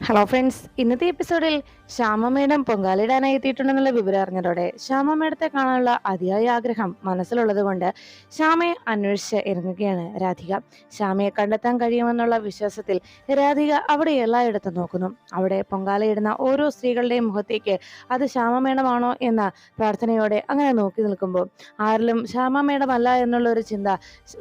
Hello friends ഇന്നത്തെ എപ്പിസോഡിൽ Shyama madam പൊങ്കാലിടാനായി എത്തിയിട്ടുണ്ടെന്നുള്ള വിവരം അറിഞ്ഞതോടെ ശ്യാമ മേഡത്തെ കാണാനുള്ള അതിയായ ആഗ്രഹം മനസ്സിലുള്ളത് കൊണ്ട് ശ്യാമയെ അന്വേഷിച്ച് ഇറങ്ങുകയാണ് രാധിക. ശ്യാമയെ കണ്ടെത്താൻ കഴിയുമെന്നുള്ള വിശ്വാസത്തിൽ രാധിക അവിടെ എല്ലായിടത്തും നോക്കുന്നു. അവിടെ പൊങ്കാലയിടുന്ന ഓരോ സ്ത്രീകളുടെയും മുഖത്തേക്ക് അത് ശ്യാമ മേഡമാണോ എന്ന പ്രാർത്ഥനയോടെ അങ്ങനെ നോക്കി നിൽക്കുമ്പോൾ ആരിലും ശ്യാമ മേഡമല്ല എന്നുള്ള ഒരു ചിന്ത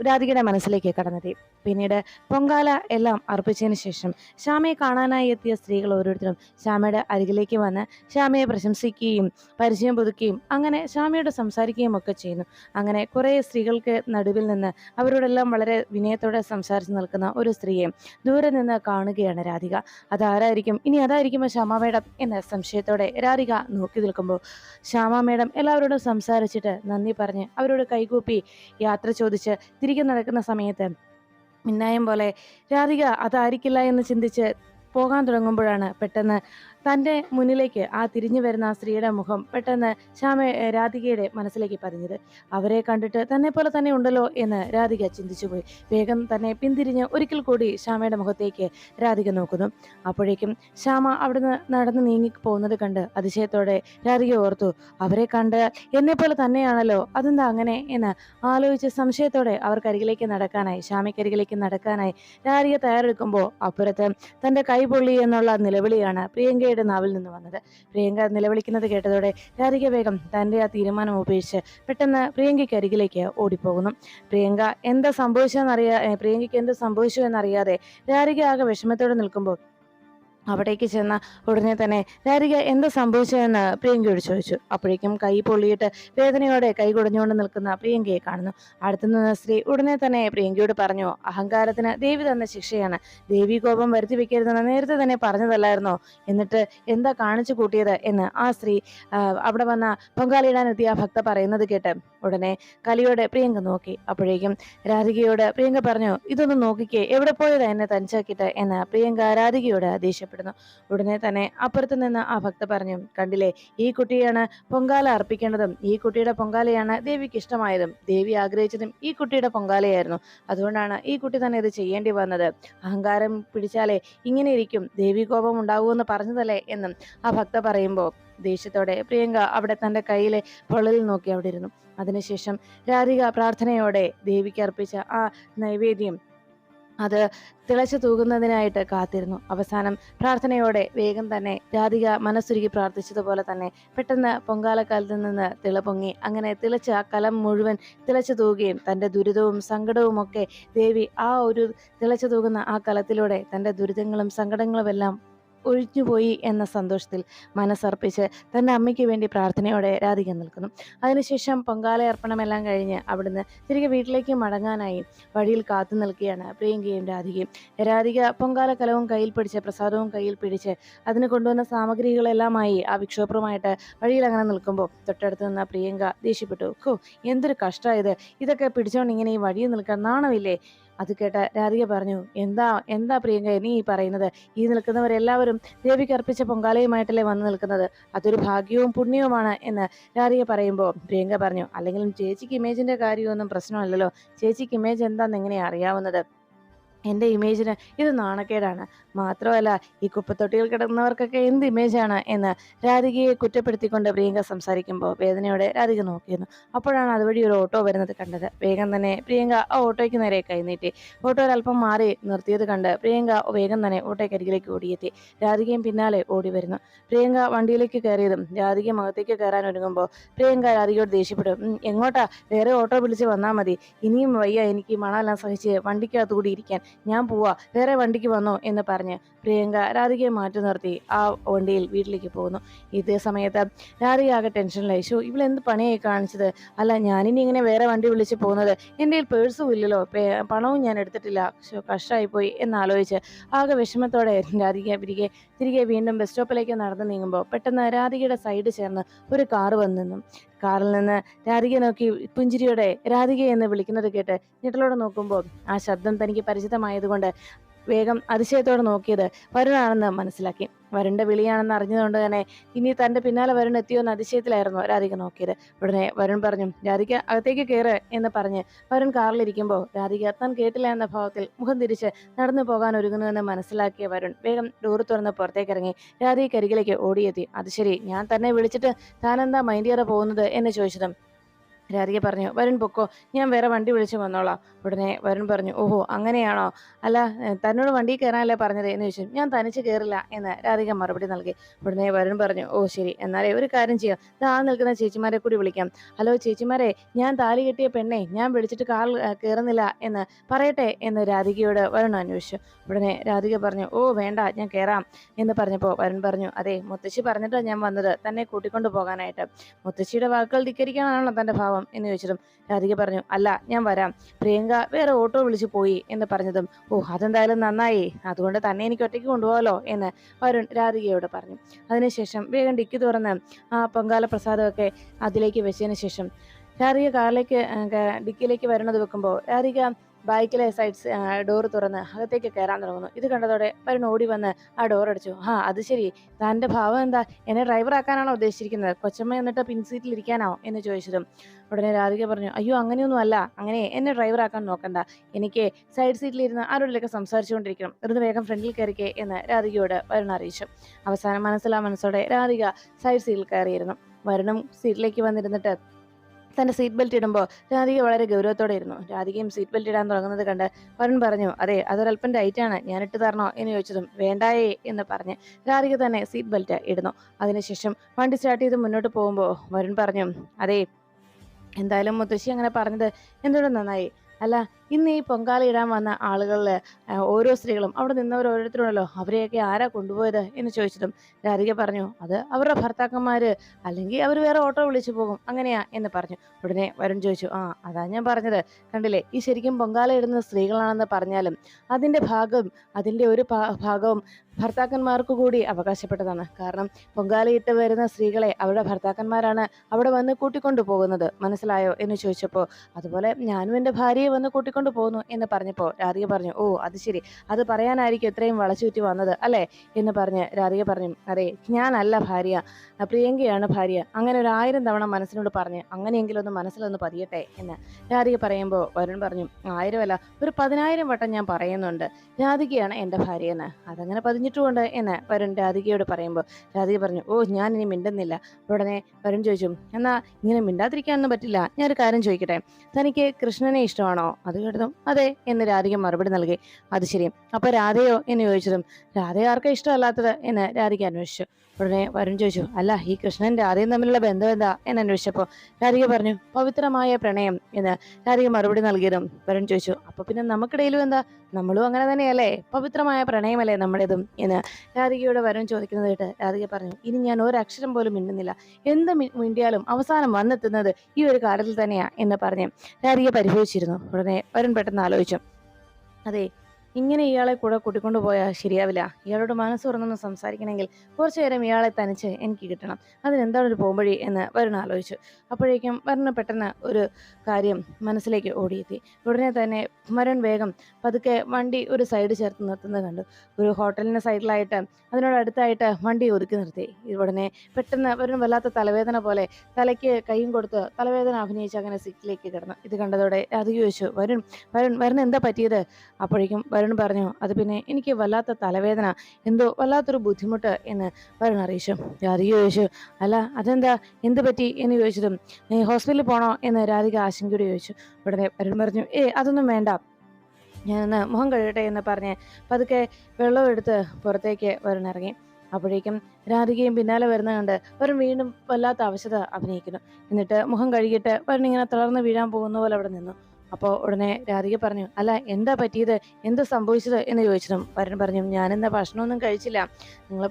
രാധികയുടെ മനസ്സിലേക്ക് കടന്നെത്തി. പിന്നീട് പൊങ്കാല എല്ലാം അർപ്പിച്ചതിന് ശേഷം ശ്യാമയെ കാണാനായി സ്ത്രീകൾ ഓരോരുത്തരും ശ്യാമയുടെ അരികിലേക്ക് വന്ന് ശ്യാമയെ പ്രശംസിക്കുകയും പരിചയം പുതുക്കുകയും അങ്ങനെ ശ്യാമയോട് സംസാരിക്കുകയും ഒക്കെ ചെയ്യുന്നു. അങ്ങനെ കുറേ സ്ത്രീകൾക്ക് നടുവിൽ നിന്ന് അവരോടെല്ലാം വളരെ വിനയത്തോടെ സംസാരിച്ച് നിൽക്കുന്ന ഒരു സ്ത്രീയെ ദൂരെ നിന്ന് കാണുകയാണ് രാധിക. അതാരായിരിക്കും? ഇനി അതായിരിക്കും ശ്യാമ മേഡം എന്ന സംശയത്തോടെ രാധിക നോക്കി നിൽക്കുമ്പോൾ ശ്യാമ മേഡം എല്ലാവരോടും സംസാരിച്ചിട്ട് നന്ദി പറഞ്ഞ് അവരോട് കൈകൂപ്പി യാത്ര ചോദിച്ച് തിരികെ നടക്കുന്ന സമയത്ത് മിന്നായം പോലെ രാധിക അതായിരിക്കില്ല എന്ന് ചിന്തിച്ച് പോകാൻ തുടങ്ങുമ്പോഴാണ് പെട്ടെന്ന് തന്റെ മുന്നിലേക്ക് ആ തിരിഞ്ഞു വരുന്ന ആ സ്ത്രീയുടെ മുഖം പെട്ടെന്ന് ശ്യാമ രാധികയുടെ മനസ്സിലേക്ക് പതിഞ്ഞത്. അവരെ കണ്ടിട്ട് തന്നെ പോലെ തന്നെ ഉണ്ടല്ലോ എന്ന് രാധിക ചിന്തിച്ചുപോയി. വേഗം തന്നെ പിന്തിരിഞ്ഞ് ഒരിക്കൽ കൂടി ശ്യാമയുടെ മുഖത്തേക്ക് രാധിക നോക്കുന്നു. അപ്പോഴേക്കും ശ്യാമ അവിടുന്ന് നടന്ന് നീങ്ങി പോകുന്നത് കണ്ട് അതിശയത്തോടെ രാധിക ഓർത്തു അവരെ കണ്ട് എന്നെ പോലെ തന്നെയാണല്ലോ അതെന്താ അങ്ങനെ? എന്ന് ആലോചിച്ച് സംശയത്തോടെ അവർക്കരികിലേക്ക് നടക്കാനായി ശ്യാമയ്ക്കരികിലേക്ക് നടക്കാനായി രാധിക തയ്യാറെടുക്കുമ്പോൾ അപ്പുറത്ത് തന്റെ കൈ പൊള്ളി എന്നുള്ള നിലവിളിയാണ് പ്രിയങ്കയുടെ നാവിൽ നിന്ന് വന്നത്. പ്രിയങ്ക നിലവിളിക്കുന്നത് കേട്ടതോടെ രാധിക വേഗം തന്റെ ആ തീരുമാനം ഉപേക്ഷിച്ച് പെട്ടെന്ന് പ്രിയങ്കയ്ക്ക് അരികിലേക്ക് ഓടിപ്പോകുന്നു. പ്രിയങ്ക എന്താ സംഭവിച്ചതെന്നറിയാ ഏ, പ്രിയങ്കയ്ക്ക് എന്ത് സംഭവിച്ചു എന്നറിയാതെ രാധിക ആകെ വിഷമത്തോടെ നിൽക്കുമ്പോൾ അവിടേക്ക് ചെന്ന ഉടനെ തന്നെ രാധിക എന്താ സംഭവിച്ചതെന്ന്? പ്രിയങ്കയോട് ചോദിച്ചു. അപ്പോഴേക്കും കൈ പൊള്ളിയിട്ട് വേദനയോടെ കൈ കുടഞ്ഞുകൊണ്ട് നിൽക്കുന്ന പ്രിയങ്കയെ കാണുന്നു. അടുത്തു നിന്ന സ്ത്രീ ഉടനെ തന്നെ പ്രിയങ്കയോട് പറഞ്ഞു അഹങ്കാരത്തിന് ദേവി തന്ന ശിക്ഷയാണ്. ദേവി കോപം വരുത്തി വെക്കരുതെന്ന് നേരത്തെ തന്നെ പറഞ്ഞതല്ലായിരുന്നോ? എന്നിട്ട് എന്താ കാണിച്ചു കൂട്ടിയത്? എന്ന് ആ സ്ത്രീ അവിടെ വന്ന പൊങ്കാലിടാനെത്തിയ ഭക്ത പറയുന്നത് കേട്ട് ഉടനെ കലിയോടെ പ്രിയങ്ക നോക്കി. അപ്പോഴേക്കും രാധികയോട് പ്രിയങ്ക പറഞ്ഞു ഇതൊന്ന് നോക്കിക്കേ എവിടെ പോയതാ എന്നെ തനിച്ചാക്കിയിട്ട്? എന്ന് പ്രിയങ്ക രാധികയോട് ദേഷ്യപ്പെടുന്നു. ഉടനെ തന്നെ അപ്പുറത്ത് നിന്ന് ആ ഭക്ത പറഞ്ഞു കണ്ടില്ലേ ഈ കുട്ടിയാണ് പൊങ്കാല അർപ്പിക്കേണ്ടതും ഈ കുട്ടിയുടെ പൊങ്കാലയാണ് ദേവിക്ക് ഇഷ്ടമായതും. ദേവി ആഗ്രഹിച്ചതും ഈ കുട്ടിയുടെ പൊങ്കാലയായിരുന്നു. അതുകൊണ്ടാണ് ഈ കുട്ടി തന്നെ ഇത് ചെയ്യേണ്ടി വന്നത്. അഹങ്കാരം പിടിച്ചാലേ ഇങ്ങനെ ഇരിക്കും. ദേവി കോപം ഉണ്ടാകുമെന്ന് പറഞ്ഞതല്ലേ? എന്നും ആ ഭക്ത പറയുമ്പോൾ ദേഷ്യത്തോടെ പ്രിയങ്ക അവിടെ തന്റെ കയ്യിലെ പൊള്ളലിൽ നോക്കി അവിടെ ഇരുന്നു. അതിനുശേഷം രാധിക പ്രാർത്ഥനയോടെ ദേവിക്ക് അർപ്പിച്ച ആ നൈവേദ്യം അത് തിളച്ചു തൂകുന്നതിനായിട്ട് കാത്തിരുന്നു. അവസാനം പ്രാർത്ഥനയോടെ വേഗം തന്നെ രാധിക മനസ്സുരുകി പ്രാർത്ഥിച്ചതുപോലെ തന്നെ പെട്ടെന്ന് പൊങ്കാലക്കാലത്ത് നിന്ന് തിളപൊങ്ങി. അങ്ങനെ തിളച്ച് ആ കലം മുഴുവൻ തിളച്ചു തൂകുകയും തന്റെ ദുരിതവും സങ്കടവും ഒക്കെ ദേവി ആ ഒരു തിളച്ചു തൂകുന്ന ആ കലത്തിലൂടെ തന്റെ ദുരിതങ്ങളും സങ്കടങ്ങളും എല്ലാം ഒഴിഞ്ഞുപോയി എന്ന സന്തോഷത്തിൽ മനസ്സർപ്പിച്ച് തന്റെ അമ്മയ്ക്ക് വേണ്ടി പ്രാർത്ഥനയോടെ രാധിക നിൽക്കുന്നു. അതിനുശേഷം പൊങ്കാല അർപ്പണമെല്ലാം കഴിഞ്ഞ് അവിടുന്ന് തിരികെ വീട്ടിലേക്ക് മടങ്ങാനായി വഴിയിൽ കാത്തു നിൽക്കുകയാണ് പ്രിയങ്കയും രാധികയും. രാധിക പൊങ്കാല കലവും കയ്യിൽ പിടിച്ച് പ്രസാദവും കയ്യിൽ പിടിച്ച് അതിന് കൊണ്ടുവന്ന സാമഗ്രികളെല്ലാമായി ആ വിക്ഷോഭമായിട്ട് വഴിയിൽ അങ്ങനെ നിൽക്കുമ്പോൾ തൊട്ടടുത്ത് നിന്ന പ്രിയങ്ക ദേഷ്യപ്പെട്ടു. ഓ എന്തൊരു കഷ്ടമായത് ഇതൊക്കെ പിടിച്ചോണ്ട് ഇങ്ങനെ ഈ വഴിയിൽ നിൽക്കാൻ നാണമില്ലേ? അത് കേട്ട രാധിക പറഞ്ഞു എന്താ എന്താ പ്രിയങ്ക നീ ഈ പറയുന്നത്? ഈ നിൽക്കുന്നവരെല്ലാവരും ദേവിക്ക് അർപ്പിച്ച പൊങ്കാലയുമായിട്ടല്ലേ വന്നു നിൽക്കുന്നത്? അതൊരു ഭാഗ്യവും പുണ്യവുമാണ് എന്ന് രാധിക പറയുമ്പോൾ പ്രിയങ്ക പറഞ്ഞു അല്ലെങ്കിലും ചേച്ചിക്ക് ഇമേജിന്റെ കാര്യമൊന്നും പ്രശ്നമല്ലല്ലോ. ചേച്ചിക്ക് ഇമേജ് എന്താണെന്ന് എങ്ങനെയാണ് അറിയാവുന്നത്? എന്റെ ഇമേജിന് ഇത് നാണക്കേടാണ്. മാത്രമല്ല ഈ കുപ്പത്തൊട്ടിയിൽ കിടക്കുന്നവർക്കൊക്കെ എന്ത് ഇമേജാണ് എന്ന് രാധികയെ കുറ്റപ്പെടുത്തിക്കൊണ്ട് പ്രിയങ്ക സംസാരിക്കുമ്പോൾ വേദനയോടെ രാധിക നോക്കിയിരുന്നു. അപ്പോഴാണ് അതുവഴി ഒരു ഓട്ടോ വരുന്നത് കണ്ടത്. വേഗം തന്നെ പ്രിയങ്ക ആ ഓട്ടോയ്ക്ക് നേരെ കൈനീട്ടി. ഓട്ടോ അല്പം മാറി നിർത്തിയത് കണ്ട് പ്രിയങ്ക വേഗം തന്നെ ഓട്ടോയ്ക്ക് അരികിലേക്ക് ഓടിയെത്തി. രാധികയും പിന്നാലെ ഓടി വരുന്നു. പ്രിയങ്ക വണ്ടിയിലേക്ക് കയറിയതും രാധിക മുഖത്തേക്ക് കയറാൻ ഒരുങ്ങുമ്പോൾ പ്രിയങ്ക രാധികയോട് ദേഷ്യപ്പെടും. "ഉം, എങ്ങോട്ടാ? വേറെ ഓട്ടോ വിളിച്ച് വന്നാൽ മതി. ഇനിയും വയ്യ. എനിക്ക് മണമെല്ലാം സഹിച്ച് വണ്ടിക്കകത്ത് കൂടി ഇരിക്കാൻ ഞാൻ പോവാ വേറെ വണ്ടിക്ക് വന്നോ എന്ന് പറഞ്ഞ് പ്രിയങ്ക രാധികയെ മാറ്റി നിർത്തി. ആ വണ്ടിയിൽ വീട്ടിലേക്ക് പോകുന്നു. ഇതേ സമയത്ത് രാധിക ആകെ ടെൻഷനിലായി. ഷോ ഇവളെന്ത് പണിയായി കാണിച്ചത്? അല്ല ഞാനിനി ഇങ്ങനെ വേറെ വണ്ടി വിളിച്ച് പോകുന്നത് എന്റെ കയ്യിൽ പേഴ്സും ഇല്ലല്ലോ. പണവും ഞാൻ എടുത്തിട്ടില്ല. ഷോ കഷ്ടമായിപ്പോയി എന്നാലോചിച്ച് ആകെ വിഷമത്തോടെ രാധിക തിരികെ തിരികെ വീണ്ടും ബസ് സ്റ്റോപ്പിലേക്ക് നടന്നു നീങ്ങുമ്പോൾ പെട്ടെന്ന് രാധികയുടെ സൈഡ് ചേർന്ന് ഒരു കാറ് വന്നു കാറിൽ നിന്ന് രാധിക നോക്കി പുഞ്ചിരിയോടെ രാധിക എന്ന് വിളിക്കുന്നത് കേട്ട് ഞെട്ടലോടെ നോക്കുമ്പോൾ ആ ശബ്ദം തനിക്ക് പരിചിതമായതുകൊണ്ട് വേഗം അതിശയത്തോടെ നോക്കിയത് വരുണാണെന്ന് മനസ്സിലാക്കി. വരുണിന്റെ വിളിയാണെന്ന് അറിഞ്ഞതുകൊണ്ട് തന്നെ ഇനി തന്റെ പിന്നാലെ വരുൺ എത്തിയോ എന്ന് അതിശയത്തിലായിരുന്നു രാധിക നോക്കിയത്. ഉടനെ വരുൺ പറഞ്ഞു രാധിക അകത്തേക്ക് കയറ് എന്ന് പറഞ്ഞ് വരുൺ കാറിലിരിക്കുമ്പോൾ രാധിക താൻ കേട്ടില്ല എന്ന ഭാവത്തിൽ മുഖം തിരിച്ച് നടന്നു പോകാൻ ഒരുങ്ങുന്നുവെന്ന് മനസ്സിലാക്കിയ വരുൺ വേഗം ഡോറ് തുറന്ന് പുറത്തേക്ക് ഇറങ്ങി രാധിക അരികിലേക്ക് ഓടിയെത്തി. അത് ശരി ഞാൻ തന്നെ വിളിച്ചിട്ട് താനെന്താ മൈൻഡിയറ പോകുന്നത്? എന്ന് ചോദിച്ചതും രാധിക പറഞ്ഞു വരുൺ പൊക്കോ ഞാൻ വേറെ വണ്ടി വിളിച്ചു വന്നോളാം. ഉടനെ വരുൺ പറഞ്ഞു ഓഹോ അങ്ങനെയാണോ? അല്ല തന്നോട് വണ്ടി കയറാനല്ലേ പറഞ്ഞത്? എന്ന് ചോദിച്ചു ഞാൻ തനിച്ച് കയറില്ല എന്ന് രാധിക മറുപടി നൽകി. ഉടനെ വരുൺ പറഞ്ഞു ഓ ശരി എന്നാലേ ഒരു കാര്യം ചെയ്യാം. ദാ നിൽക്കുന്ന ചേച്ചിമാരെ കൂടി വിളിക്കാം. ഹലോ ചേച്ചിമാരെ ഞാൻ താലി കെട്ടിയ പെണ്ണെ ഞാൻ വിളിച്ചിട്ട് കാർ കയറുന്നില്ല എന്ന് പറയട്ടെ എന്ന് രാധികയോട് വരുൺ അന്വേഷിച്ചു. ഉടനെ രാധിക പറഞ്ഞു ഓ വേണ്ട ഞാൻ കയറാം എന്ന് പറഞ്ഞപ്പോൾ വരുൺ പറഞ്ഞു അതെ മുത്തശ്ശി പറഞ്ഞിട്ടാണ് ഞാൻ വന്നത് തന്നെ കൂട്ടിക്കൊണ്ടു പോകാനായിട്ട്. മുത്തശ്ശിയുടെ വാക്കുകൾ ധിക്കരിക്കാനാണല്ലോ തന്റെ ഭാവം. എന്ന് ചോദിച്ചതും രാധിക പറഞ്ഞു അല്ല ഞാൻ വരാം. പ്രിയങ്ക വേറെ ഓട്ടോ വിളിച്ചു പോയി എന്ന് പറഞ്ഞതും ഓ അതെന്തായാലും നന്നായി. അതുകൊണ്ട് തന്നെ എനിക്ക് ഒറ്റയ്ക്ക് കൊണ്ടുപോകാലോ എന്ന് വരുൺ രാധികയോട് പറഞ്ഞു. അതിനുശേഷം വേഗം ഡിക്കി തുറന്ന് ആ പൊങ്കാല പ്രസാദമൊക്കെ അതിലേക്ക് വെച്ചതിന് ശേഷം രാധിക കാറിലേക്ക് ഡിക്കിയിലേക്ക് വരുന്നത് വെക്കുമ്പോൾ രാധിക ബൈക്കിലെ സൈഡ്സ് ഡോർ തുറന്ന് അകത്തേക്ക് കയറാൻ തുടങ്ങുന്നു. ഇത് കണ്ടതോടെ വരുൺ ഓടി വന്ന് ആ ഡോർ അടിച്ചു. ആ അത് ശരി. തന്റെ ഭാവം എന്താ? എന്നെ ഡ്രൈവർ ആക്കാനാണോ ഉദ്ദേശിച്ചിരിക്കുന്നത്? കൊച്ചമ്മ എന്നിട്ട് പിൻസീറ്റിൽ സീറ്റിൽ ഇരിക്കാനാണോ? എന്ന് ചോദിച്ചതും ഉടനെ രാധിക പറഞ്ഞു അയ്യോ അങ്ങനെയൊന്നും അല്ല അങ്ങനെ എന്നെ ഡ്രൈവർ ആക്കാൻ നോക്കണ്ട. എനിക്ക് സൈഡ് സീറ്റിൽ സീറ്റിലിരുന്ന് ആരോടിലൊക്കെ സംസാരിച്ചുകൊണ്ടിരിക്കണം. ഇരുന്ന് വേഗം ഫ്രണ്ടിൽ കയറിക്കേ എന്ന് രാധികയോട് വരുൺ അറിയിച്ചു. അവസാനം മനസ്സിലാ മനസ്സോടെ രാധിക സൈഡ് സീറ്റിൽ കയറിയിരുന്നു. വരുണും സീറ്റിലേക്ക് വന്നിരുന്നിട്ട് തന്റെ സീറ്റ് ബെൽറ്റ് ഇടുമ്പോൾ രാധിക വളരെ ഗൗരവത്തോടെ ഇരുന്നു രാധികയും സീറ്റ് ബെൽറ്റ് ഇടാൻ തുടങ്ങുന്നത് കണ്ട് വരുൺ പറഞ്ഞു അതെ അതൊരൽപ്പം ടൈറ്റാണ് ഞാൻ ഇട്ട് തരണോ? എന്ന് ചോദിച്ചതും വേണ്ടായേ എന്ന് പറഞ്ഞ് രാധിക തന്നെ സീറ്റ് ബെൽറ്റ് ഇടുന്നു. അതിനുശേഷം വണ്ടി സ്റ്റാർട്ട് ചെയ്ത് മുന്നോട്ട് പോകുമ്പോൾ വരുൺ പറഞ്ഞു അതെ എന്തായാലും മുത്തശ്ശി അങ്ങനെ പറഞ്ഞത് എന്തുകൊണ്ട് നന്നായി? അല്ല ഇന്ന് ഈ പൊങ്കാല ഇടാൻ വന്ന ആളുകളിൽ ഓരോ സ്ത്രീകളും അവിടെ നിന്നവർ ഓരോരുത്തരുണ്ടല്ലോ അവരെയൊക്കെ ആരാ കൊണ്ടുപോയത്? എന്ന് ചോദിച്ചതും രാധിക പറഞ്ഞു അത് അവരുടെ ഭർത്താക്കന്മാർ അല്ലെങ്കിൽ അവർ വേറെ ഓട്ടോ വിളിച്ചു പോകും അങ്ങനെയാ എന്ന് പറഞ്ഞു. ഉടനെ വരുൺ ചോദിച്ചു ആ അതാ ഞാൻ പറഞ്ഞത്. കണ്ടില്ലേ ഈ ശരിക്കും പൊങ്കാല ഇടുന്ന സ്ത്രീകളാണെന്ന് പറഞ്ഞാലും അതിന്റെ ഭാഗം അതിന്റെ ഒരു ഭാഗവും ഭർത്താക്കന്മാർക്ക് കൂടി അവകാശപ്പെട്ടതാണ്. കാരണം പൊങ്കാലയിട്ട് വരുന്ന സ്ത്രീകളെ അവരുടെ ഭർത്താക്കന്മാരാണ് അവിടെ വന്ന് കൂട്ടിക്കൊണ്ടു പോകുന്നത് മനസ്സിലായോ? എന്ന് ചോദിച്ചപ്പോൾ അതുപോലെ ഞാനും എന്റെ ഭാര്യയെ വന്ന് കൂട്ടിക്കൊണ്ടു പോകുന്നു എന്ന് പറഞ്ഞപ്പോൾ രാധിക പറഞ്ഞു ഓ അത് ശരി. അത് പറയാനായിരിക്കും ഇത്രയും വളച്ചുറ്റി വന്നത് അല്ലേ? എന്ന് പറഞ്ഞ് രാധിക പറഞ്ഞു അതെ ഞാനല്ല ഭാര്യ പ്രിയങ്കയാണ് ഭാര്യ. അങ്ങനെ ഒരു ആയിരം തവണ മനസ്സിനോട് പറഞ്ഞ് അങ്ങനെയെങ്കിലും ഒന്ന് മനസ്സിലൊന്ന് പതിയട്ടെ എന്ന്. രാധിക പറയുമ്പോൾ വരുൺ പറഞ്ഞു ആയിരമല്ല ഒരു പതിനായിരം വട്ടം ഞാൻ പറയുന്നുണ്ട്. രാധികയാണ് എന്റെ ഭാര്യ എന്ന്. അതങ്ങനെ പതിഞ്ഞിട്ടുമുണ്ട് എന്ന് വരുൺ രാധികയോട് പറയുമ്പോൾ രാധിക പറഞ്ഞു ഓ ഞാൻ ഇനി മിണ്ടുന്നില്ല. ഉടനെ വരുൺ ചോദിച്ചു എന്നാ ഇങ്ങനെ മിണ്ടാതിരിക്കാനൊന്നും പറ്റില്ല. ഞാനൊരു കാര്യം ചോദിക്കട്ടെ? തനിക്ക് കൃഷ്ണനെ ഇഷ്ടമാണോ? അത് കേട്ടതും അതെ എന്ന് രാധിക മറുപടി നൽകി. അത് ശരി അപ്പൊ രാധയോ എന്ന് ചോദിച്ചതും രാധയെ ഇഷ്ടമല്ലാത്തത്? എന്ന് രാധിക അന്വേഷിച്ചു. ഉടനെ വരുൺ ചോദിച്ചു. അല്ല ഈ കൃഷ്ണന്റെ ആദ്യം തമ്മിലുള്ള ബന്ധം എന്താ എന്ന് അന്വേഷിച്ചപ്പോൾ രാധിക പറഞ്ഞു പവിത്രമായ പ്രണയം എന്ന്. രാധിക മറുപടി നൽകിയതും വരുൺ ചോദിച്ചു അപ്പൊ പിന്നെ നമുക്കിടയിലും എന്താ? നമ്മളും അങ്ങനെ തന്നെയല്ലേ? പവിത്രമായ പ്രണയമല്ലേ നമ്മുടേതും? എന്ന് രാധികയോട് വരുൺ ചോദിക്കുന്നത് കേട്ട് രാധിക പറഞ്ഞു ഇനി ഞാൻ ഒരക്ഷരം പോലും മിണ്ടുന്നില്ല. എന്ത് മിണ്ടിയാലും അവസാനം വന്നെത്തുന്നത് ഈ ഒരു കാര്യത്തിൽ തന്നെയാ എന്ന് പറഞ്ഞ് രാധിക പരിഭവിച്ചിരുന്നു. ഉടനെ വരുൺ പെട്ടെന്ന് ആലോചിച്ചു അതെ ഇങ്ങനെ ഇയാളെ കൂടെ കൂട്ടിക്കൊണ്ടു പോയാൽ ശരിയാവില്ല. ഇയാളോട് മനസ്സ് തുറന്നൊന്ന് സംസാരിക്കണമെങ്കിൽ കുറച്ചു നേരം ഇയാളെ തനിച്ച് എനിക്ക് കിട്ടണം. അതിനെന്താണ് ഒരു പോംവഴി എന്ന് വരുൺ ആലോചിച്ചു. അപ്പോഴേക്കും വരുണ് പെട്ടെന്ന് ഒരു കാര്യം മനസ്സിലേക്ക് ഓടിയെത്തി. ഉടനെ തന്നെ വരുൺ വേഗം പതുക്കെ വണ്ടി ഒരു സൈഡ് ചേർത്ത് നിർത്തുന്നത് കണ്ടു. ഒരു ഹോട്ടലിന്റെ സൈഡിലായിട്ട് അതിനോട് അടുത്തായിട്ട് വണ്ടി ഒതുക്കി നിർത്തി. ഉടനെ പെട്ടെന്ന് വരുൺ വല്ലാത്ത തലവേദന പോലെ തലയ്ക്ക് കൈയും കൊടുത്ത് തലവേദന അഭിനയിച്ച് അങ്ങനെ സീറ്റിലേക്ക് കിടന്നു. ഇത് കണ്ടതോടെ അത് ചോദിച്ചു വരുൺ വരുൺ വരുൺ എന്താ പറ്റിയത്? അപ്പോഴേക്കും വരുൺ പറഞ്ഞു അത് പിന്നെ എനിക്ക് വല്ലാത്ത തലവേദന എന്തോ വല്ലാത്തൊരു ബുദ്ധിമുട്ട് എന്ന് വരുൺ അറിയിച്ചു. രാധിക ചോദിച്ചു അല്ല അതെന്താ? എന്ത് പറ്റി? എന്ന് ചോദിച്ചതും നീ ഹോസ്പിറ്റലിൽ പോണോ? എന്ന് രാധിക ആശങ്കയോട് ചോദിച്ചു. ഉടനെ വരുൺ പറഞ്ഞു ഏ അതൊന്നും വേണ്ട. ഞാനൊന്ന് മുഖം കഴുകട്ടെ എന്ന് പറഞ്ഞ് പതുക്കെ വെള്ളം എടുത്ത് പുറത്തേക്ക് വരുൺ ഇറങ്ങി. അപ്പോഴേക്കും രാധികയും പിന്നാലെ വരുന്ന കണ്ട് വരുൺ വീണ്ടും വല്ലാത്ത അവശത അഭിനയിക്കുന്നു. എന്നിട്ട് മുഖം കഴുകിയിട്ട് വരുൺ ഇങ്ങനെ തളർന്ന് വീഴാൻ പോകുന്ന പോലെ അവിടെ നിന്നു. അപ്പോൾ ഉടനെ രാധിക പറഞ്ഞു അല്ല എന്താ പറ്റിയത്? എന്ത് സംഭവിച്ചത്? എന്ന് ചോദിച്ചതും വരൻ പറഞ്ഞു ഞാൻ ഞാനിന്ന് ഭക്ഷണമൊന്നും കഴിച്ചില്ല. നിങ്ങൾ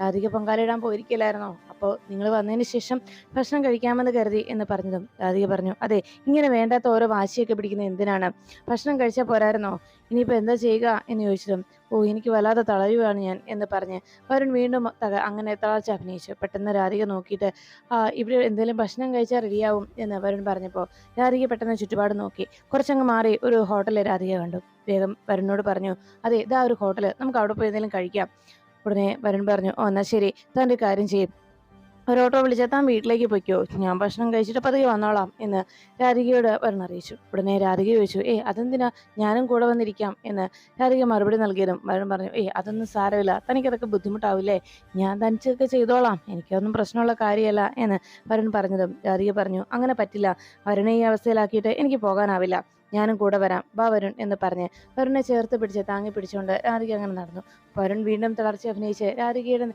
രാധിക പൊങ്കാലയിടാൻ പോയിരിക്കില്ലായിരുന്നോ അപ്പോൾ നിങ്ങൾ വന്നതിന് ശേഷം ഭക്ഷണം കഴിക്കാമെന്ന് കരുതി എന്ന് പറഞ്ഞതും രാധിക പറഞ്ഞു അതെ ഇങ്ങനെ വേണ്ടാത്ത ഓരോ വാശിയൊക്കെ പിടിക്കുന്നത് എന്തിനാണ്? ഭക്ഷണം കഴിച്ചാൽ പോരായിരുന്നോ? ഇനിയിപ്പോൾ എന്താ ചെയ്യുക? എന്ന് ചോദിച്ചതും ഓ എനിക്ക് വല്ലാതെ തളരുകയാണ് ഞാൻ എന്ന് പറഞ്ഞ് വരുൺ വീണ്ടും അങ്ങനെ തളർച്ച അഭിനയിച്ചു. പെട്ടെന്ന് രാധിക നോക്കിയിട്ട് ഇവിടെ എന്തെങ്കിലും ഭക്ഷണം കഴിച്ചാൽ റെഡിയാവും എന്ന് വരുൺ പറഞ്ഞപ്പോൾ രാധിക പെട്ടെന്ന് ചുറ്റുപാട് നോക്കി. കുറച്ചങ്ങ് മാറി ഒരു ഹോട്ടലിൽ രാധിക കണ്ടു. വേഗം വരുണിനോട് പറഞ്ഞു അതെ ഇതാ ഒരു ഹോട്ടൽ നമുക്ക് അവിടെ പോയി എന്തെങ്കിലും കഴിക്കാം. ഉടനെ വരുൺ പറഞ്ഞു ഓ എന്നാൽ ശരി. താന്റെ കാര്യം ചെയ്യും. ഒരു ഓട്ടോ വിളിച്ചെത്താൻ വീട്ടിലേക്ക് പൊയ്ക്കോ? ഞാൻ ഭക്ഷണം കഴിച്ചിട്ട് പതുക്കെ വന്നോളാം എന്ന് രാധികയോട് വരണറിയിച്ചു ഉടനെ രാധിക ചോദിച്ചു ഏ അതെന്തിനാ? ഞാനും കൂടെ വന്നിരിക്കാം എന്ന് രാധിക മറുപടി നൽകിയതും വരൺ പറഞ്ഞു ഏ അതൊന്നും സാരമില്ല. തനിക്കതൊക്കെ ബുദ്ധിമുട്ടാവില്ലേ? ഞാൻ തനിച്ചൊക്കെ ചെയ്തോളാം. എനിക്കൊന്നും പ്രശ്നമുള്ള കാര്യമല്ല എന്ന് വരുൺ പറഞ്ഞതും രാധിക പറഞ്ഞു അങ്ങനെ പറ്റില്ല. വരുണെ ഈ അവസ്ഥയിലാക്കിയിട്ട് എനിക്ക് പോകാനാവില്ല. ഞാനും കൂടെ വരാം. ബാ വരുൺ എന്ന് പറഞ്ഞ് വരുണിനെ ചേർത്ത് പിടിച്ച് താങ്ങി പിടിച്ചുകൊണ്ട് രാധിക അങ്ങനെ നടന്നു. വരുൺ വീണ്ടും തളർച്ച അഭിനയിച്ച് രാധികയുടെ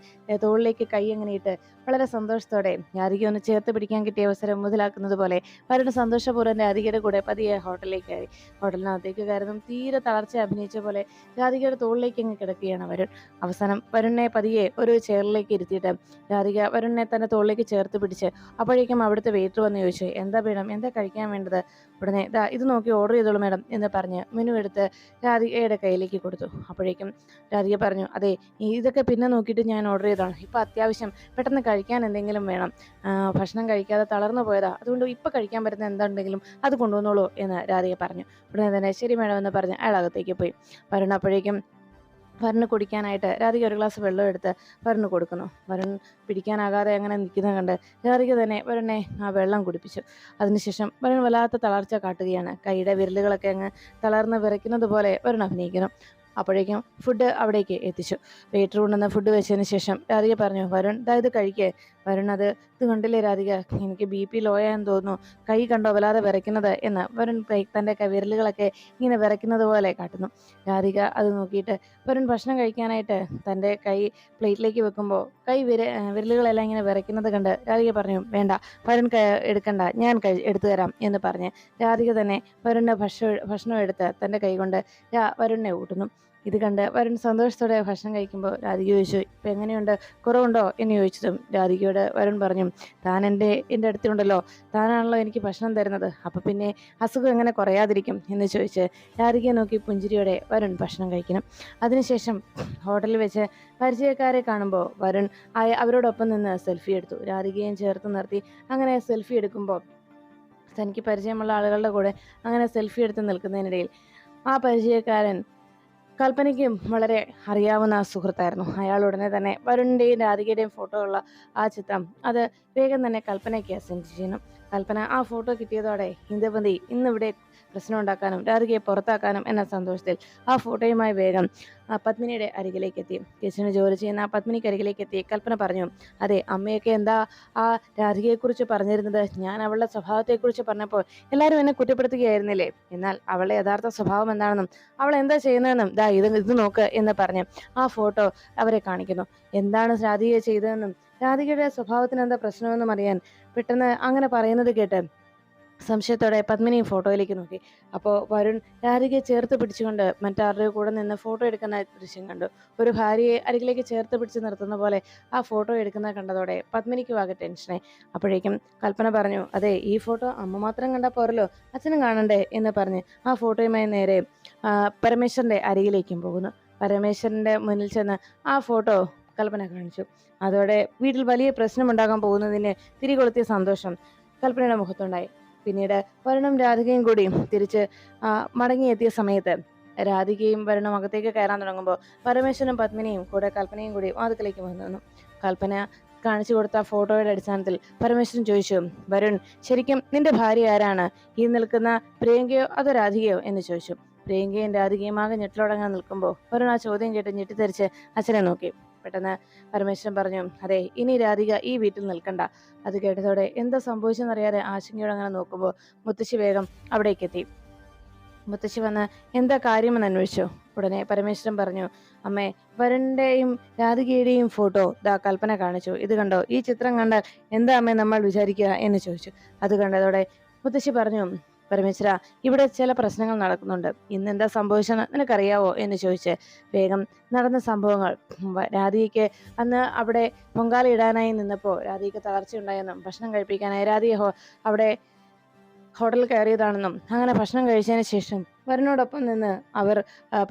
തോളിലേക്ക് കൈ അങ്ങനെ ഇട്ട് വളരെ സന്തോഷത്തോടെ രാധിക ഒന്ന് ചേർത്ത് പിടിക്കാൻ കിട്ടിയ അവസരം മുതലാക്കുന്നത് പോലെ വരുൺ സന്തോഷപൂർവം രാധികയുടെ കൂടെ പതിയെ ഹോട്ടലിലേക്ക് കയറി. ഹോട്ടലിനകത്തേക്ക് കയറുന്നതും തീരെ തളർച്ച അഭിനയിച്ച പോലെ രാധികയുടെ തോളിലേക്ക് അങ്ങ് കിടക്കുകയാണ് വരുൺ. അവസാനം വരുണിനെ പതിയെ ഒരു ചെയറിലേക്ക് ഇരുത്തിയിട്ട് രാധിക വരുണിനെ തന്റെ തോളിലേക്ക് ചേർത്ത് പിടിച്ച് അപ്പോഴേക്കും അവിടുത്തെ വെയിറ്റർ വന്ന് ചോദിച്ചു എന്താ വേണം? എന്താ കഴിക്കാൻ വേണ്ടത്? ഉടനെ ഇത് നോക്കി ഓർഡർ ചെയ്തോളൂ മാഡം എന്ന് പറഞ്ഞ് മെനു എടുത്ത് രാധികയുടെ കയ്യിലേക്ക് കൊടുത്തു. അപ്പോഴേക്കും രാധിക പറഞ്ഞു അതെ ഇതൊക്കെ പിന്നെ നോക്കിയിട്ട് ഞാൻ ഓർഡർ ചെയ്തതാണ്. ഇപ്പോൾ അത്യാവശ്യം പെട്ടെന്ന് കഴിക്കാൻ എന്തെങ്കിലും വേണം. ഭക്ഷണം കഴിക്കാതെ തളർന്നു പോയതാ. അതുകൊണ്ട് ഇപ്പോൾ കഴിക്കാൻ പറ്റുന്ന എന്തുണ്ടെങ്കിലും അത് കൊണ്ടുവന്നോളൂ എന്ന് രാധിക പറഞ്ഞു. ഉടനെ തന്നെ ശരി മാഡം എന്ന് പറഞ്ഞ് അയാൾ അകത്തേക്ക് പോയി. വരുൺ അപ്പോഴേക്കും വരുണ് കുടിക്കാനായിട്ട്. രാധിക ഒരു ഗ്ലാസ് വെള്ളം എടുത്ത് വരുണ് കൊടുക്കുന്നു. വരുൺ പിടിക്കാനാകാതെ അങ്ങനെ നിൽക്കുന്നത് കണ്ട് രാധിക തന്നെ വരുണിനെ ആ വെള്ളം കുടിപ്പിച്ചു. അതിനുശേഷം വരുൺ വല്ലാത്ത തളർച്ച കാട്ടുകയാണ്. കൈയുടെ വിരലുകളൊക്കെ അങ്ങ് തളർന്ന് വിറയ്ക്കുന്നത് പോലെ വരുൺ അഭിനയിക്കുന്നു. അപ്പോഴേക്കും ഫുഡ് അവിടേക്ക് എത്തിച്ചു. വെയിറ്റർ കൊണ്ടുവന്ന് ഫുഡ് വെച്ചതിന് ശേഷം രാധിക പറഞ്ഞു വരുൺ ഇതായത് ഇത് കഴിക്കേ. വരുൺ അത് ഇത് കണ്ടില്ലേ രാധിക? എനിക്ക് ബി പി ലോയാന്ന് തോന്നുന്നു. കൈ കണ്ടോ വല്ലാതെ വിറയ്ക്കുന്നത് എന്ന് വരുൺ തന്റെ വിരലുകളൊക്കെ ഇങ്ങനെ വിറയ്ക്കുന്നത് പോലെ കാട്ടുന്നു. രാധിക അത് നോക്കിയിട്ട് വരുൺ ഭക്ഷണം കഴിക്കാനായിട്ട് തന്റെ കൈ പ്ലേറ്റിലേക്ക് വെക്കുമ്പോൾ കൈ വിര വിരലുകളെല്ലാം ഇങ്ങനെ വിറയ്ക്കുന്നത് കണ്ട് രാധിക പറഞ്ഞു വേണ്ട വരുൺ എടുക്കണ്ട ഞാൻ കഴി എടുത്തു തരാം എന്ന് പറഞ്ഞ് രാധിക തന്നെ വരുണിന്റെ ഭക്ഷണം ഭക്ഷണം എടുത്ത് തന്റെ കൈ കൊണ്ട് വരുണിനെ ഊട്ടുന്നു. ഇത് കണ്ട് വരുൺ സന്തോഷത്തോടെ ഭക്ഷണം കഴിക്കുമ്പോൾ രാധിക ചോദിച്ചു ഇപ്പം എങ്ങനെയുണ്ട്? കുറവുണ്ടോ? എന്ന് ചോദിച്ചതും രാധികയോട് വരുൺ പറഞ്ഞു താൻ എന്റെ എന്റെ അടുത്തുണ്ടല്ലോ. താനാണല്ലോ എനിക്ക് ഭക്ഷണം തരുന്നത്. അപ്പം പിന്നെ അസുഖം എങ്ങനെ കുറയാതിരിക്കും? എന്ന് ചോദിച്ച് രാധികയെ നോക്കി പുഞ്ചിരിയോടെ വരുൺ ഭക്ഷണം കഴിക്കണം. അതിനുശേഷം ഹോട്ടലിൽ വെച്ച് പരിചയക്കാരെ കാണുമ്പോൾ വരുൺ അവരോടൊപ്പം നിന്ന് സെൽഫി എടുത്തു. രാധികയും ചേർത്ത് നിർത്തി. അങ്ങനെ സെൽഫി എടുക്കുമ്പോൾ തനിക്ക് പരിചയമുള്ള ആളുകളുടെ കൂടെ അങ്ങനെ സെൽഫി എടുത്ത് നിൽക്കുന്നതിനിടയിൽ ആ പരിചയക്കാരൻ കൽപ്പനയ്ക്കും വളരെ അറിയാവുന്ന സുഹൃത്തായിരുന്നു. അയാൾ ഉടനെ തന്നെ വരുണിന്റെയും രാധികയുടെയും ഫോട്ടോ ഉള്ള ആ ചിത്രം അത് വേഗം തന്നെ കൽപ്പനയ്ക്ക് സെൻഡ് ചെയ്യുന്നു കൽപ്പന ആ ഫോട്ടോ കിട്ടിയതോടെ ഇന്ദുമതി ഇന്നിവിടെ പ്രശ്നം ഉണ്ടാക്കാനും രാധികയെ പുറത്താക്കാനും എന്ന സന്തോഷത്തിൽ ആ ഫോട്ടോയുമായി വേഗം ആ പത്മിനിയുടെ അരികിലേക്ക് എത്തി കിച്ചന് ജോലി ചെയ്യുന്ന ആ പത്മിനിക്ക് അരികിലേക്ക് എത്തി കൽപ്പന പറഞ്ഞു അതെ അമ്മയൊക്കെ എന്താ ആ രാധികയെക്കുറിച്ച് പറഞ്ഞിരുന്നത്? ഞാൻ അവളുടെ സ്വഭാവത്തെക്കുറിച്ച് പറഞ്ഞപ്പോൾ എല്ലാവരും എന്നെ കുറ്റപ്പെടുത്തുകയായിരുന്നില്ലേ? എന്നാൽ അവളുടെ യഥാർത്ഥ സ്വഭാവം എന്താണെന്നും അവൾ എന്താ ചെയ്യുന്നതെന്നും ദാ ഇത് ഇത് നോക്ക് എന്ന് പറഞ്ഞ് ആ ഫോട്ടോ അവരെ കാണിക്കുന്നു. എന്താണ് രാധിക ചെയ്തതെന്നും രാധികയുടെ സ്വഭാവത്തിന് എന്താ പ്രശ്നമെന്നും അറിയാൻ പെട്ടെന്ന് അങ്ങനെ പറയുന്നത് കേട്ട് സംശയത്തോടെ പത്മിനി ഫോട്ടോയിലേക്ക് നോക്കി. അപ്പോൾ വരുൺ രാധികയെ ചേർത്ത് പിടിച്ചുകൊണ്ട് മറ്റാരുടെ കൂടെ നിന്ന് ഫോട്ടോ എടുക്കുന്ന ദൃശ്യം കണ്ടു. ഒരു ഭാര്യയെ അരികിലേക്ക് ചേർത്ത് പിടിച്ച് നിർത്തുന്ന പോലെ ആ ഫോട്ടോ എടുക്കുന്ന കണ്ടതോടെ പത്മിനിക്കും ആകെ ടെൻഷനെ അപ്പോഴേക്കും കൽപ്പന പറഞ്ഞു അതെ ഈ ഫോട്ടോ അമ്മ മാത്രം കണ്ടാൽ പോരല്ലോ അച്ഛനും കാണണ്ടേ? എന്ന് പറഞ്ഞ് ആ ഫോട്ടോയുമായി നേരെ പരമേശ്വരന്റെ അരികിലേക്കും പോകുന്നു. പരമേശ്വരന്റെ മുന്നിൽ ചെന്ന് ആ ഫോട്ടോ കൽപ്പന കാണിച്ചു. അതോടെ വീട്ടിൽ വലിയ പ്രശ്നമുണ്ടാകാൻ പോകുന്നതിന് തിരികൊളുത്തിയ സന്തോഷം കൽപ്പനയുടെ മുഖത്തുണ്ടായി. പിന്നീട് വരുണും രാധികയും കൂടി തിരിച്ച് മടങ്ങിയെത്തിയ സമയത്ത് രാധികയും വരുണും അകത്തേക്ക് കയറാൻ തുടങ്ങുമ്പോൾ പരമേശ്വരനും പത്മിനിയും കൂടെ കൽപ്പനയും കൂടി വാതുക്കലേക്ക് വന്നു കൽപ്പന കാണിച്ചു കൊടുത്ത ഫോട്ടോയുടെ അടിസ്ഥാനത്തിൽ പരമേശ്വരൻ ചോദിച്ചു വരുൺ ശരിക്കും നിന്റെ ഭാര്യ ആരാണ്? ഈ നിൽക്കുന്ന പ്രിയങ്കയോ അതോ രാധികയോ? എന്ന് ചോദിച്ചു. പ്രിയങ്കയും രാധികയും ആകെ ഞെട്ടിലോടങ്ങാൻ നിൽക്കുമ്പോൾ വരുൺ ആ ചോദ്യം കേട്ട് ഞെട്ടിത്തെറിച്ച് അച്ഛനെ നോക്കി. പെട്ടെന്ന് പരമേശ്വരൻ പറഞ്ഞു അതെ ഇനി രാധിക ഈ വീട്ടിൽ നിൽക്കണ്ട. അത് കേട്ടതോടെ എന്താ സംഭവിച്ചെന്നറിയാതെ ആശങ്കയോടെ അങ്ങനെ നോക്കുമ്പോൾ മുത്തശ്ശി വേഗം അവിടേക്ക് എത്തി മുത്തശ്ശി വന്ന് എന്താ കാര്യമെന്ന് അന്വേഷിച്ചു? ഉടനെ പരമേശ്വരൻ പറഞ്ഞു അമ്മേ വരുണിന്റെയും രാധികയുടെയും ഫോട്ടോ ഇതാ കൽപ്പന കാണിച്ചു. ഇത് കണ്ടോ? ഈ ചിത്രം കണ്ടാൽ എന്താ അമ്മേ നമ്മൾ വിചാരിക്കുക? എന്ന് ചോദിച്ചു. അത് കണ്ടതോടെ മുത്തശ്ശി പറഞ്ഞു പരമേശ്വര ഇവിടെ ചില പ്രശ്നങ്ങൾ നടക്കുന്നുണ്ട്. ഇന്ന് എന്താ സംഭവിച്ചെന്ന് നിനക്കറിയാവോ? എന്ന് ചോദിച്ച് വേഗം നടന്ന സംഭവങ്ങൾ. രാധികയ്ക്ക് അന്ന് അവിടെ പൊങ്കാല ഇടാനായി നിന്നപ്പോൾ രാധികയ്ക്ക് തളർച്ചയുണ്ടായെന്നും ഭക്ഷണം കഴിപ്പിക്കാനായി രാധിക അവിടെ ഹോട്ടലിൽ കയറിയതാണെന്നും അങ്ങനെ ഭക്ഷണം കഴിച്ചതിന് ശേഷം വരുണിനോടൊപ്പം നിന്ന് അവർ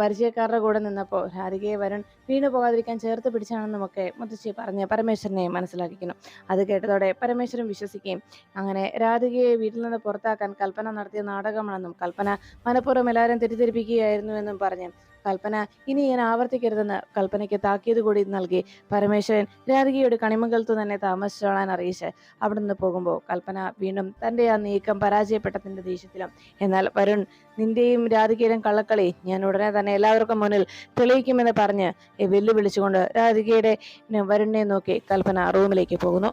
പരിചയക്കാരുടെ കൂടെ നിന്നപ്പോൾ രാധികയെ വരുൺ വീണു പോകാതിരിക്കാൻ ചേർത്ത് പിടിച്ചാണെന്നുമൊക്കെ മുത്തശ്ശി പറഞ്ഞ് പരമേശ്വരനെ മനസ്സിലാക്കിക്കുന്നു. അത് കേട്ടതോടെ പരമേശ്വരൻ വിശ്വസിക്കുകയും അങ്ങനെ രാധികയെ വീട്ടിൽ നിന്ന് പുറത്താക്കാൻ കൽപ്പന നടത്തിയ നാടകമാണെന്നും കൽപ്പന മനഃപൂർവം എല്ലാവരും തെറ്റിദ്ധരിപ്പിക്കുകയായിരുന്നുവെന്നും പറഞ്ഞ് കൽപ്പന. ഇനി ഞാൻ ആവർത്തിക്കരുതെന്ന് കൽപ്പനയ്ക്ക് താക്കീത് കൂടി നൽകി പരമേശ്വരൻ രാധികയുടെ കണിമംഗലത്ത് തന്നെ താമസിച്ചോളാൻ അറിയിച്ച് അവിടെ നിന്ന് പോകുമ്പോൾ കൽപ്പന വീണ്ടും തന്റെ ആ നീക്കം പരാജയപ്പെട്ടതിന്റെ ദേഷ്യത്തിലും. എന്നാൽ വരുൺ നിന്റെയും രാധികയുടെയും കള്ളക്കളി ഞാൻ ഉടനെ തന്നെ എല്ലാവർക്കും മുന്നിൽ തെളിയിക്കുമെന്ന് പറഞ്ഞ് വെല്ലുവിളിച്ചുകൊണ്ട് രാധികയുടെ വരുണിനെ നോക്കി കൽപ്പന റൂമിലേക്ക് പോകുന്നു.